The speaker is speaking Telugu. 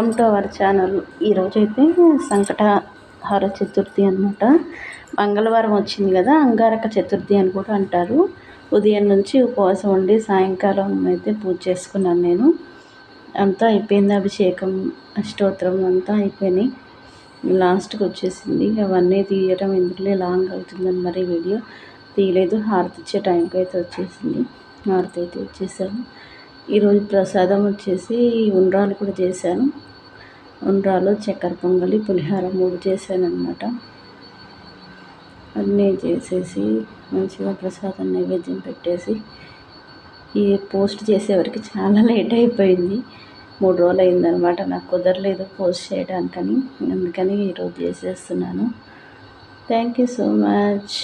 Welcome to our channel. ఈరోజైతే సంకటహార చతుర్థి అనమాట మంగళవారం వచ్చింది కదా అంగారక చతుర్థి అని కూడా అంటారు. ఉదయం నుంచి ఉపవాసం ఉండి సాయంకాలం అయితే పూజ చేసుకున్నాను నేను. అంతా అయిపోయింది అభిషేకం అష్టోత్తరం అంతా అయిపోయినాయి. లాస్ట్కి వచ్చేసింది. అవన్నీ తీయడం ఎందుకులే లాంగ్ అవుతుందని మరి వీడియో తీయలేదు. హారతి ఇచ్చే టైంకి అయితే వచ్చేసింది. హారతి అయితే వచ్చేసాను ఈరోజు ప్రసాదం వచ్చేసి ఉండ్రాలు కూడా చేశాను. ఉండ్రాలు చక్కెర పొంగలి పులిహోర మూడు చేశాను అనమాట అన్నీ చేసేసి మంచిగా ప్రసాదం నైవేద్యం పెట్టేసి ఈ పోస్ట్ చేసేవరకు చాలా లేట్ అయిపోయింది. మూడు రోజులు అయిందనమాట నాకు కుదరలేదు పోస్ట్ చేయడానికని. అందుకని ఈరోజు చేసేస్తున్నాను. Thank you so much.